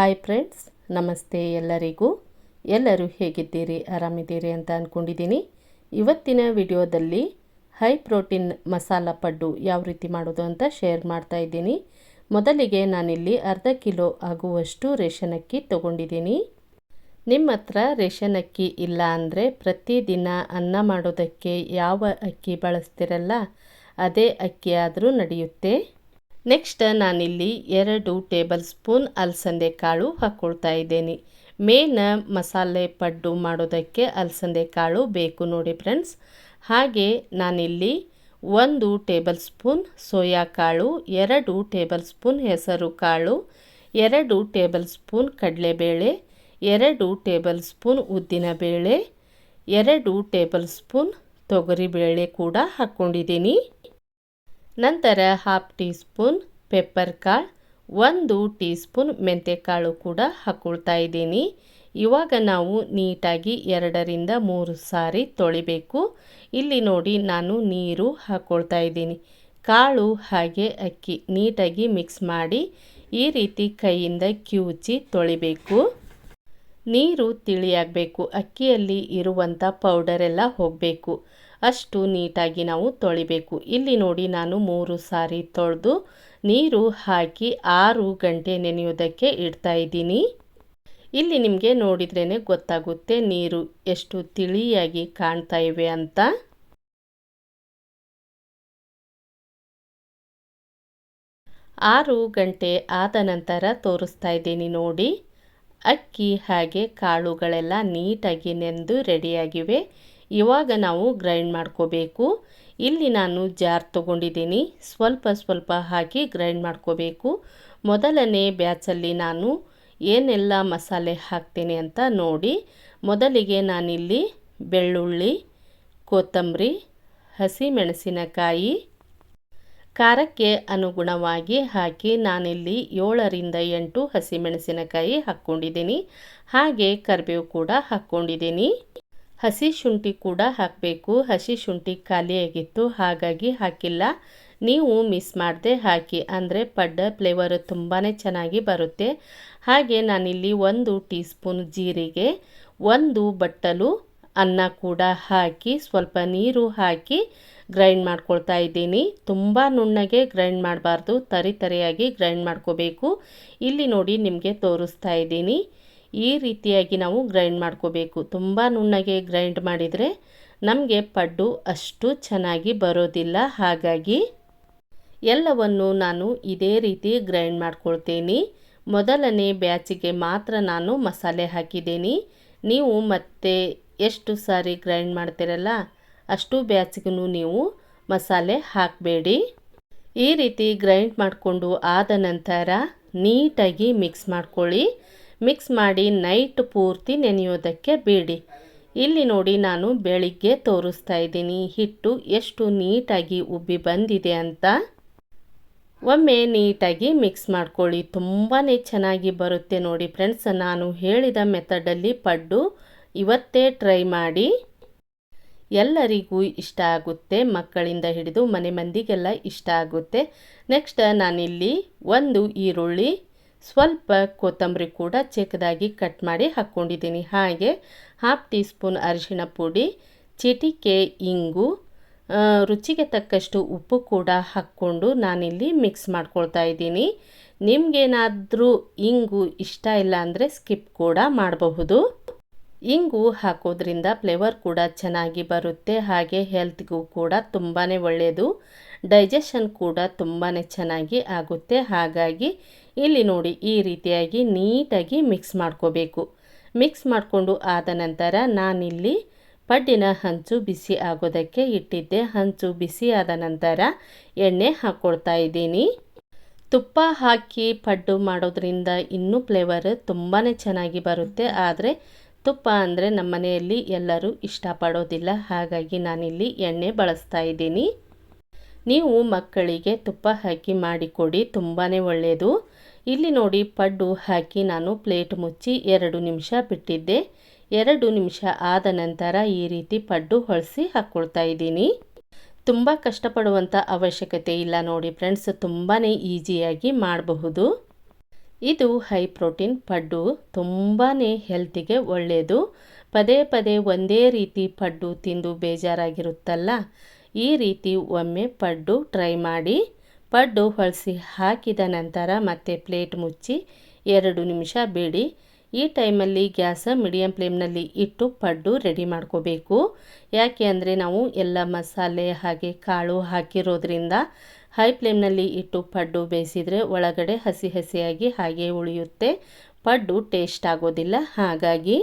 Hi friends, ನಮಸ್ತೆ ಎಲ್ಲರಿಗೂ. ಎಲ್ಲರೂ ಹೇಗಿದ್ದೀರಿ? ಆರಾಮಿದ್ದೀರಿ ಅಂತ ಅಂದ್ಕೊಂಡಿದ್ದೀನಿ ಇವತ್ತಿನ ವಿಡಿಯೋದಲ್ಲಿ ಹೈ ಪ್ರೋಟೀನ್ ಮಸಾಲ ಪಡ್ಡು ಯಾವ ರೀತಿ ಮಾಡೋದು ಅಂತ ಶೇರ್ ಮಾಡ್ತಾ ಇದ್ದೀನಿ. ಮೊದಲಿಗೆ ನಾನಿಲ್ಲಿ ಅರ್ಧ ಕಿಲೋ ಆಗುವಷ್ಟು ರೇಷನ್ ಅಕ್ಕಿ ತೊಗೊಂಡಿದ್ದೀನಿ. ನಿಮ್ಮ ಹತ್ರ ರೇಷನ್ ಅಕ್ಕಿ ಇಲ್ಲ ಅಂದರೆ ಪ್ರತಿದಿನ ಅನ್ನ ಮಾಡೋದಕ್ಕೆ ಯಾವ ಅಕ್ಕಿ ಬಳಸ್ತಿರಲ್ಲ, ಅದೇ ಅಕ್ಕಿ ಆದರೂ ನಡೆಯುತ್ತೆ. ನೆಕ್ಸ್ಟ್ ನಾನಿಲ್ಲಿ ಎರಡು ಟೇಬಲ್ ಸ್ಪೂನ್ ಅಲಸಂದೆ ಕಾಳು ಹಾಕ್ಕೊಳ್ತಾ ಇದ್ದೀನಿ. ಮೇನ್ ಮಸಾಲೆ ಪಡ್ಡು ಮಾಡೋದಕ್ಕೆ ಅಲಸಂದೆ ಕಾಳು ಬೇಕು ನೋಡಿ ಫ್ರೆಂಡ್ಸ್. ಹಾಗೆ ನಾನಿಲ್ಲಿ ಒಂದು ಟೇಬಲ್ ಸ್ಪೂನ್ ಸೋಯಾ ಕಾಳು, ಎರಡು ಟೇಬಲ್ ಸ್ಪೂನ್ ಹೆಸರು ಕಾಳು, ಎರಡು ಟೇಬಲ್ ಸ್ಪೂನ್ ಕಡಲೆಬೇಳೆ, ಎರಡು ಟೇಬಲ್ ಸ್ಪೂನ್ ಉದ್ದಿನಬೇಳೆ ಎರಡು ಟೇಬಲ್ ಸ್ಪೂನ್ ತೊಗರಿಬೇಳೆ ಕೂಡ ಹಾಕ್ಕೊಂಡಿದ್ದೀನಿ ನಂತರ ಹಾಫ್ ಟೀ ಸ್ಪೂನ್ ಪೆಪ್ಪರ್ ಕಾಳು, ಒಂದು ಟೀ ಸ್ಪೂನ್ ಮೆಂತ್ಯಕಾಳು ಕೂಡ ಹಾಕ್ಕೊಳ್ತಾ ಇದ್ದೀನಿ. ಇವಾಗ ನಾವು ನೀಟಾಗಿ ಎರಡರಿಂದ ಮೂರು ಸಾರಿ ತೊಳಿಬೇಕು. ಇಲ್ಲಿ ನೋಡಿ ನಾನು ನೀರು ಹಾಕ್ಕೊಳ್ತಾ ಇದ್ದೀನಿ. ಕಾಳು ಹಾಗೆ ಅಕ್ಕಿ ನೀಟಾಗಿ ಮಿಕ್ಸ್ ಮಾಡಿ ಈ ರೀತಿ ಕೈಯಿಂದ ಕಿವುಚಿ ತೊಳಿಬೇಕು. ನೀರು ತಿಳಿಯಾಗಬೇಕು, ಅಕ್ಕಿಯಲ್ಲಿ ಇರುವಂಥ ಪೌಡರ್ ಎಲ್ಲ ಹೋಗಬೇಕು. ಅಷ್ಟು ನೀಟಾಗಿ ನಾವು ತೊಳಿಬೇಕು. ಇಲ್ಲಿ ನೋಡಿ ನಾನು ಮೂರು ಸಾರಿ ತೊಳೆದು ನೀರು ಹಾಕಿ ಆರು ಗಂಟೆ ನೆನೆಯೋದಕ್ಕೆ ಇಡ್ತಾ ಇದ್ದೀನಿ. ಇಲ್ಲಿ ನಿಮಗೆ ನೋಡಿದ್ರೇ ಗೊತ್ತಾಗುತ್ತೆ ನೀರು ಎಷ್ಟು ತಿಳಿಯಾಗಿ ಕಾಣ್ತಾ ಇವೆ ಅಂತ. ಆರು ಗಂಟೆ ಆದ ನಂತರ ತೋರಿಸ್ತಾ ಇದ್ದೀನಿ ನೋಡಿ. ಅಕ್ಕಿ, ಹಾಗೆ ಕಾಳುಗಳೆಲ್ಲ ನೀಟಾಗಿ ನೆಂದು ರೆಡಿಯಾಗಿವೆ. ಇವಾಗ ನಾವು ಗ್ರೈಂಡ್ ಮಾಡ್ಕೋಬೇಕು. ಇಲ್ಲಿ ನಾನು ಜಾರ್ ತೊಗೊಂಡಿದ್ದೀನಿ. ಸ್ವಲ್ಪ ಸ್ವಲ್ಪ ಹಾಕಿ ಗ್ರೈಂಡ್ ಮಾಡ್ಕೋಬೇಕು. ಮೊದಲನೇ ಬ್ಯಾಚಲ್ಲಿ ನಾನು ಏನೆಲ್ಲ ಮಸಾಲೆ ಹಾಕ್ತೀನಿ ಅಂತ ನೋಡಿ. ಮೊದಲಿಗೆ ನಾನಿಲ್ಲಿ ಬೆಳ್ಳುಳ್ಳಿ, ಕೊತ್ತಂಬರಿ, ಹಸಿಮೆಣಸಿನಕಾಯಿ ಖಾರಕ್ಕೆ ಅನುಗುಣವಾಗಿ ಹಾಕಿ ನಾನಿಲ್ಲಿ ಏಳರಿಂದ ಎಂಟು ಹಸಿಮೆಣಸಿನಕಾಯಿ ಹಾಕ್ಕೊಂಡಿದ್ದೀನಿ. ಹಾಗೆ ಕರಿಬೇವು ಕೂಡ ಹಾಕ್ಕೊಂಡಿದ್ದೀನಿ. ಹಸಿ ಶುಂಠಿ ಕೂಡ ಹಾಕಬೇಕು. ಹಸಿ ಶುಂಠಿ ಖಾಲಿಯಾಗಿತ್ತು ಹಾಗಾಗಿ ಹಾಕಿಲ್ಲ. ನೀವು ಮಿಸ್ ಮಾಡದೆ ಹಾಕಿ, ಅಂದರೆ ಪಡ್ಡ ಫ್ಲೇವರ್ ತುಂಬಾ ಚೆನ್ನಾಗಿ ಬರುತ್ತೆ. ಹಾಗೆ ನಾನಿಲ್ಲಿ ಒಂದು ಟೀ ಸ್ಪೂನ್ ಜೀರಿಗೆ, ಒಂದು ಬಟ್ಟಲು, ಅನ್ನ ಕೂಡ ಹಾಕಿ, ಸ್ವಲ್ಪ ನೀರು ಹಾಕಿ ಗ್ರೈಂಡ್ ಮಾಡ್ಕೊಳ್ತಾ ಇದ್ದೀನಿ. ತುಂಬ ನುಣ್ಣಗೆ ಗ್ರೈಂಡ್ ಮಾಡಬಾರ್ದು. ತರಿ ತರಿಯಾಗಿ ಗ್ರೈಂಡ್ ಮಾಡ್ಕೋಬೇಕು. ಇಲ್ಲಿ ನೋಡಿ ನಿಮಗೆ ತೋರಿಸ್ತಾ ಇದ್ದೀನಿ. ಈ ರೀತಿಯಾಗಿ ನಾವು ಗ್ರೈಂಡ್ ಮಾಡ್ಕೋಬೇಕು. ತುಂಬ ನುಣ್ಣಗೆ ಗ್ರೈಂಡ್ ಮಾಡಿದರೆ ನಮಗೆ ಪಡ್ಡು ಅಷ್ಟು ಚೆನ್ನಾಗಿ ಬರೋದಿಲ್ಲ. ಹಾಗಾಗಿ ಎಲ್ಲವನ್ನು ನಾನು ಇದೇ ರೀತಿ ಗ್ರೈಂಡ್ ಮಾಡ್ಕೊಳ್ತೀನಿ. ಮೊದಲನೇ ಬ್ಯಾಚಿಗೆ ಮಾತ್ರ ನಾನು ಮಸಾಲೆ ಹಾಕಿದ್ದೀನಿ. ನೀವು ಮತ್ತೆ ಎಷ್ಟು ಸಾರಿ ಗ್ರೈಂಡ್ ಮಾಡ್ತೀರಲ್ಲ ಅಷ್ಟು ಬ್ಯಾಚ್ಗೂ ನೀವು ಮಸಾಲೆ ಹಾಕಬೇಡಿ. ಈ ರೀತಿ ಗ್ರೈಂಡ್ ಮಾಡಿಕೊಂಡು ಆದ ನಂತರ ನೀಟಾಗಿ ಮಿಕ್ಸ್ ಮಾಡ್ಕೊಳ್ಳಿ. ಮಿಕ್ಸ್ ಮಾಡಿ ನೈಟ್ ಪೂರ್ತಿ ನೆನೆಯೋದಕ್ಕೆ ಬಿಡಿ. ಇಲ್ಲಿ ನೋಡಿ ನಾನು ಬೆಳಿಗ್ಗೆ ತೋರಿಸ್ತಾ ಇದ್ದೀನಿ ಹಿಟ್ಟು ಎಷ್ಟು ನೀಟಾಗಿ ಉಬ್ಬಿ ಬಂದಿದೆ ಅಂತ. ಒಮ್ಮೆ ನೀಟಾಗಿ ಮಿಕ್ಸ್ ಮಾಡ್ಕೊಳ್ಳಿ. ತುಂಬಾ ಚೆನ್ನಾಗಿ ಬರುತ್ತೆ ನೋಡಿ ಫ್ರೆಂಡ್ಸ್. ನಾನು ಹೇಳಿದ ಮೆಥಡಲ್ಲಿ ಪಡ್ಡು ಇವತ್ತೇ ಟ್ರೈ ಮಾಡಿ. ಎಲ್ಲರಿಗೂ ಇಷ್ಟ ಆಗುತ್ತೆ, ಮಕ್ಕಳಿಂದ ಹಿಡಿದು ಮನೆ ಮಂದಿಗೆಲ್ಲ ಇಷ್ಟ ಆಗುತ್ತೆ. ನೆಕ್ಸ್ಟ್ ನಾನಿಲ್ಲಿ ಒಂದು ಈರುಳ್ಳಿ, ಸ್ವಲ್ಪ ಕೊತ್ತಂಬರಿ ಕೂಡ ಚಿಕ್ಕದಾಗಿ ಕಟ್ ಮಾಡಿ ಹಾಕ್ಕೊಂಡಿದ್ದೀನಿ ಹಾಗೆ ಹಾಫ್ ಟೀ ಸ್ಪೂನ್ ಅರಿಶಿಣ ಪುಡಿ, ಚಿಟಿಕೆ, ಇಂಗು ರುಚಿಗೆ ತಕ್ಕಷ್ಟು ಉಪ್ಪು ಕೂಡ ಹಾಕ್ಕೊಂಡು ನಾನಿಲ್ಲಿ ಮಿಕ್ಸ್ ಮಾಡ್ಕೊಳ್ತಾ ಇದ್ದೀನಿ. ನಿಮಗೇನಾದರೂ ಇಂಗು ಇಷ್ಟ ಇಲ್ಲ ಅಂದರೆ ಸ್ಕಿಪ್ ಕೂಡ ಮಾಡಬಹುದು. ಇಂಗು ಹಾಕೋದ್ರಿಂದ ಫ್ಲೇವರ್ ಕೂಡ ಚೆನ್ನಾಗಿ ಬರುತ್ತೆ, ಹಾಗೆ ಹೆಲ್ತ್ಗೂ ಕೂಡ ತುಂಬಾ ಒಳ್ಳೆಯದು ಡೈಜೆಷನ್ ಕೂಡ ತುಂಬಾ ಚೆನ್ನಾಗಿ ಆಗುತ್ತೆ. ಹಾಗಾಗಿ ಇಲ್ಲಿ ನೋಡಿ, ಈ ರೀತಿಯಾಗಿ ನೀಟಾಗಿ ಮಿಕ್ಸ್ ಮಾಡ್ಕೋಬೇಕು. ಮಿಕ್ಸ್ ಮಾಡಿಕೊಂಡು ಆದ ನಂತರ ನಾನಿಲ್ಲಿ ಪಡ್ಡಿನ ಹಂಚು ಬಿಸಿ ಆಗೋದಕ್ಕೆ ಇಟ್ಟಿದ್ದೆ. ಹಂಚು ಬಿಸಿ ಆದ ನಂತರ ಎಣ್ಣೆ ಹಾಕ್ಕೊಳ್ತಾ ಇದ್ದೀನಿ. ತುಪ್ಪ ಹಾಕಿ ಪಡ್ಡು ಮಾಡೋದ್ರಿಂದ ಇನ್ನೂ ಫ್ಲೇವರ್ ತುಂಬಾ ಚೆನ್ನಾಗಿ ಬರುತ್ತೆ. ಆದರೆ ತುಪ್ಪ ಅಂದರೆ ನಮ್ಮ ಮನೆಯಲ್ಲಿ ಎಲ್ಲರೂ ಇಷ್ಟಪಡೋದಿಲ್ಲ, ಹಾಗಾಗಿ ನಾನಿಲ್ಲಿ ಎಣ್ಣೆ ಬಳಸ್ತಾ ಇದ್ದೀನಿ. ನೀವು ಮಕ್ಕಳಿಗೆ ತುಪ್ಪ ಹಾಕಿ ಮಾಡಿಕೊಡಿ ತುಂಬಾ ಒಳ್ಳೆಯದು ಇಲ್ಲಿ ನೋಡಿ ಪಡ್ಡು ಹಾಕಿ ನಾನು ಪ್ಲೇಟ್ ಮುಚ್ಚಿ ಎರಡು ನಿಮಿಷ ಬಿಟ್ಟಿದ್ದೆ. ಎರಡು ನಿಮಿಷ ಆದ ನಂತರ ಈ ರೀತಿ ಪಡ್ಡು ಹೊಳಿಸಿ ಹಾಕ್ಕೊಳ್ತಾ ಇದ್ದೀನಿ. ತುಂಬ ಕಷ್ಟಪಡುವಂಥ ಅವಶ್ಯಕತೆ ಇಲ್ಲ ನೋಡಿ ಫ್ರೆಂಡ್ಸ್ ತುಂಬಾ ಈಸಿಯಾಗಿ ಮಾಡಬಹುದು. ಇದು ಹೈ ಪ್ರೋಟೀನ್, ಪಡ್ಡು ತುಂಬಾ ಹೆಲ್ತಿಗೆ ಒಳ್ಳೆಯದು ಪದೇ ಪದೇ ಒಂದೇ ರೀತಿ ಪಡ್ಡು ತಿಂದು ಬೇಜಾರಾಗಿರುತ್ತಲ್ಲ? ಈ ರೀತಿ ಒಮ್ಮೆ ಪಡ್ಡು ಟ್ರೈ ಮಾಡಿ. ಪಡ್ಡು ಹೊಳಸಿ ಹಾಕಿದ ನಂತರ ಮತ್ತೆ ಪ್ಲೇಟ್ ಮುಚ್ಚಿ ಎರಡು ನಿಮಿಷ ಬೇಡಿ. ಈ ಟೈಮಲ್ಲಿ ಗ್ಯಾಸ ಮೀಡಿಯಂ ಫ್ಲೇಮ್ನಲ್ಲಿ ಇಟ್ಟು ಪಡ್ಡು ರೆಡಿ ಮಾಡ್ಕೋಬೇಕು. ಯಾಕೆ ಅಂದರೆ ನಾವು ಎಲ್ಲ ಮಸಾಲೆ ಹಾಗೆ ಕಾಳು ಹಾಕಿರೋದ್ರಿಂದ ಹೈ ಫ್ಲೇಮ್ನಲ್ಲಿ ಇಟ್ಟು ಪಡ್ಡು ಬೇಯಿಸಿದರೆ ಒಳಗಡೆ ಹಸಿ ಹಸಿಯಾಗಿ ಹಾಗೆ ಉಳಿಯುತ್ತೆ. ಪಡ್ಡು ಟೇಸ್ಟ್ ಆಗೋದಿಲ್ಲ ಹಾಗಾಗಿ.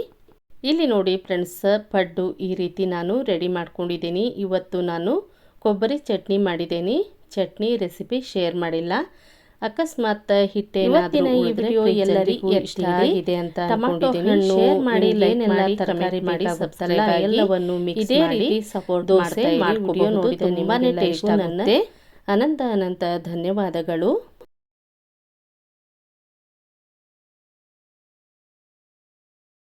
ಇಲ್ಲಿ ನೋಡಿ ಫ್ರೆಂಡ್ಸ್ ಪಡ್ಡು ಈ ರೀತಿ ನಾನು ರೆಡಿ ಮಾಡ್ಕೊಂಡಿದ್ದೀನಿ. ಇವತ್ತು ನಾನು ಕೊಬ್ಬರಿ ಚಟ್ನಿ ಮಾಡಿದ್ದೀನಿ. ಚಟ್ನಿ ರೆಸಿಪಿ ಶೇರ್ ಮಾಡಿಲ್ಲ. ಅಕಸ್ಮಾತ್ ಹಿಟ್ಟೇನಾದ್ರೂ ಈ ವಿಡಿಯೋ ಎಲ್ಲರಿಗೂ ಇಷ್ಟ ಆಗಿದೆ ಅಂತ ಟೊಮಾಟೊ ಹಣ್ಣು ಶೇರ್ ಮಾಡಿ ಮಾಡಿ ತರಕಾರಿ ಮಾಡಿ ಸಬ್ಸ್ಕ್ರೈಬ್ ಎಲ್ಲವನ್ನು ಮಿಕ್ಸ್ ಇದೇ ರೀತಿ ಸಪೋರ್ಟ್ ದೋಸೆ ಮಾಡ್ಕೋಬಹುದು. ತುಂಬಾನೇ ಟೇಸ್ಟ್ ಆಗುತ್ತೆ. ಅನಂತ ಅನಂತ ಧನ್ಯವಾದಗಳು.